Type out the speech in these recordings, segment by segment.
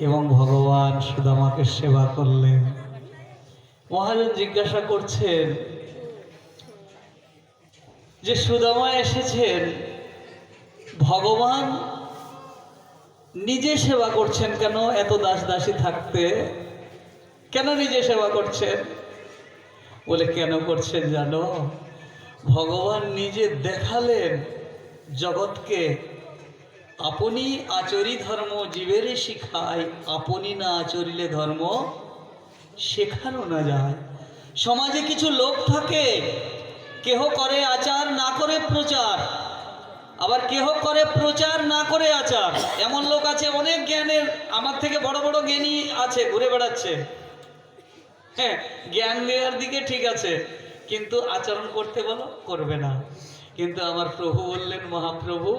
এবং ভগবান সুদামাকে সেবা করলেন। মহাজন জিজ্ঞাসা করছেন, যে সুদামা এসেছেন, ভগবান নিজে সেবা করছেন কেন এত দাস দাসী থাকতে? কেন নিজে সেবা করছেন? বলে, কেন করছেন জানো? ভগবান নিজে দেখালেন জগৎকে আপনি আচরি ধর্ম জীবেরে শিখায়, আপনি না আচরিলে ধর্ম শেখানো না যায়। সমাজে কিছু লোক থাকে, কেহ করে আচার, না করে প্রচার। আবার কেহ করে প্রচার, না করে আচার। এমন লোক আছে, অনেক জ্ঞানের, আমার থেকে বড় বড় জ্ঞানী আছে, ঘুরে বেড়াচ্ছে। হ্যাঁ জ্ঞান দেওয়ার দিকে ঠিক আছে, কিন্তু আচরণ করতে বলো, করবে না। কিন্তু আমার প্রভু বললেন, মহাপ্রভু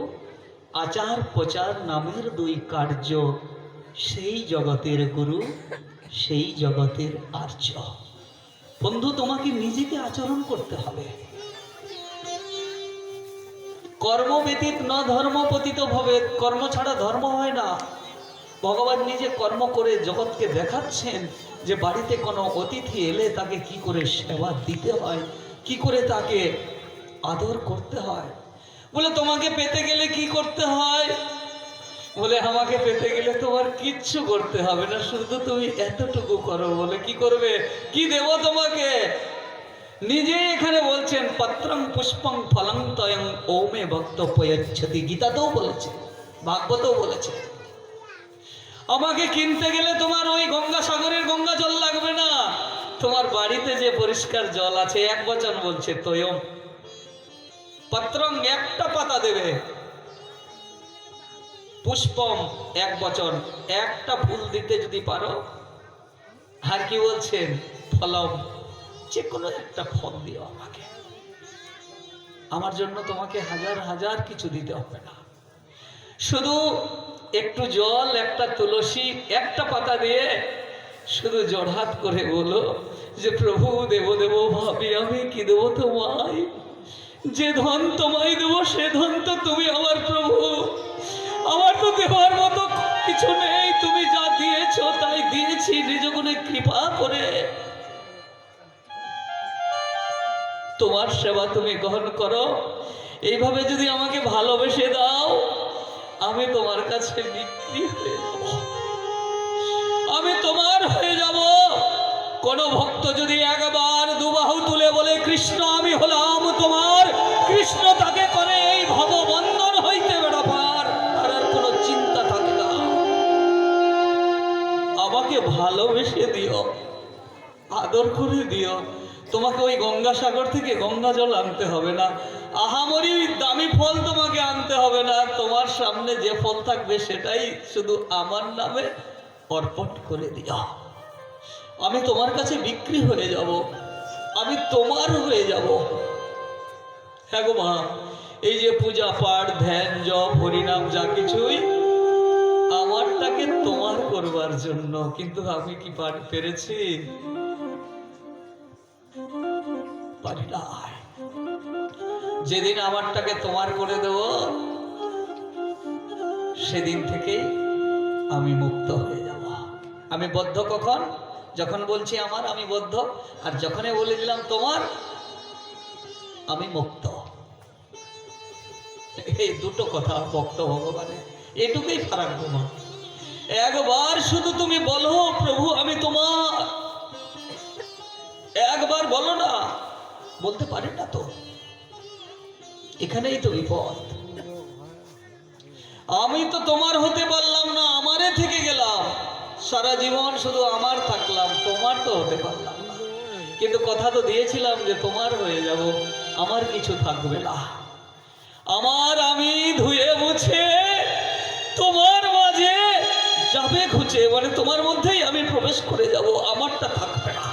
আচার প্রচার নামের দুই কার্য, সেই জগতের গুরু, সেই জগতের আর্য। বন্ধু, তোমাকে নিজেকে আচরণ করতে হবে। কর্ম ব্যতীত ন ধর্ম পতিত ভবে কর্ম ছাড়া ধর্ম হয় না। ভগবান নিজে কর্ম করে জগৎকে দেখাচ্ছেন যে বাড়িতে কোনো অতিথি এলে তাকে কি করে সেবা দিতে হয়, কি করে তাকে আদর করতে হয়। বলে, তোমাকে পেতে গেলে কি করতে হয়? বলে, আমাকে পেতে গেলে তোমার কিচ্ছু করতে হবে না, শুধু তুমি এতটুকু করো। বলে, কি করবে? কি দেব তোমাকে? নিজে এখানে বলছেন, পত্রং পুষ্পং ফলং তয়ং ওমে ভক্ত পয়চ্ছতি গীতাতেও বলেছে, ভাগবতেও বলেছে। আমাকে কিনতে গেলে তোমার ওই গঙ্গা সাগরের গঙ্গা জল লাগবে না। তোমার বাড়িতে যে পরিষ্কার জল আছে, এক বচন বলছে তয়ম পত্রং একটা পাতা দেবে। পুষ্পম এক বচন, একটা ফুল দিতে যদি পারো, আর কি বলছেন? ফলম যে কোনো একটা ফল দিও আমাকে। আমার জন্য তোমাকে হাজার হাজার কিছু দিতে হবে না। শুধু একটু জল, একটা তুলসী, একটা পাতা দিয়ে শুধু জড়হাত করে বলো যে, প্রভু দেব দেব ভাবি, আমি কি দেবো তোমায়? যে ধন তোমায় দেবো, সে ধন তো তুমি আমার প্রভু। আমার তো দেওয়ার মতো কিছু নেই, তুমি যা দিয়েছ তাই দিয়েছি, নিজ গুণে কৃপা করে। তোমার সেবা তুমি গ্রহণ করো। এইভাবে যদি আমাকে ভালোবেসে দাও, আমি তোমার কাছে বিক্রি হয়ে যাব। আমি তোমার হয়ে যাব। কোন ভক্ত যদি একবার দুবাহু তুলে বলে, কৃষ্ণ, আমি হলাম তোমার কৃষ্ণ তাকে করে, এই ভববন্ধন হইতে বেড়াপার তার আর কোনো চিন্তা থাকে না। আমাকে ভালোবেসে দিও, আদর করে দিও। তোমাকে ওই গঙ্গাসাগর থেকে গঙ্গা জল আনতে হবে না। আহামরি দামি ফল তোমাকে আনতে হবে না। তোমার সামনে যে ফল থাকবে সেটাই শুধু আমার নামে অর্পণ করে দিও। আমি তোমার কাছে বিক্রি হয়ে যাব। আমি তোমার হয়ে যাব। হ্যাঁ গো মা, এই যে পূজা পাঠ, ধ্যান, জপ, হরিনাম, যা কিছুই আমারটাকে তোমার করবার জন্য, কিন্তু আমি কি পার- পেরেছি? পারি নাই। যেদিন আমারটাকে তোমার করে দেব, সেদিন থেকে আমি মুক্ত হয়ে যাব। আমি বদ্ধ কখন? যখন বলছি আমার, আমি বদ্ধ। আর যখনই বলে দিলাম তোমার, আমি মুক্ত। এই দুটো কথা ভক্ত ভগবানের এটুকুই ফারাক তোমার একবার শুধু তুমি বলো, প্রভু, আমি তোমার। একবার বলো না, বলতে পারে না তো। এখানেই তো বিপদ। আমি তো তোমার হতে পারলাম না, আমারে থেকে গেলাম। সারা জীবন শুধু আমার থাকলাম, তোমার তো হতে পারলাম না। কিন্তু কথা তো দিয়েছিলাম যে তোমার হয়ে যাব, আমার কিছু থাকবে না। আমার আমি ধুয়ে মুছে তোমার মাঝে যাবে খুঁজে মানে তোমার মধ্যেই আমি প্রবেশ করে যাব, আমারটা থাকবে না।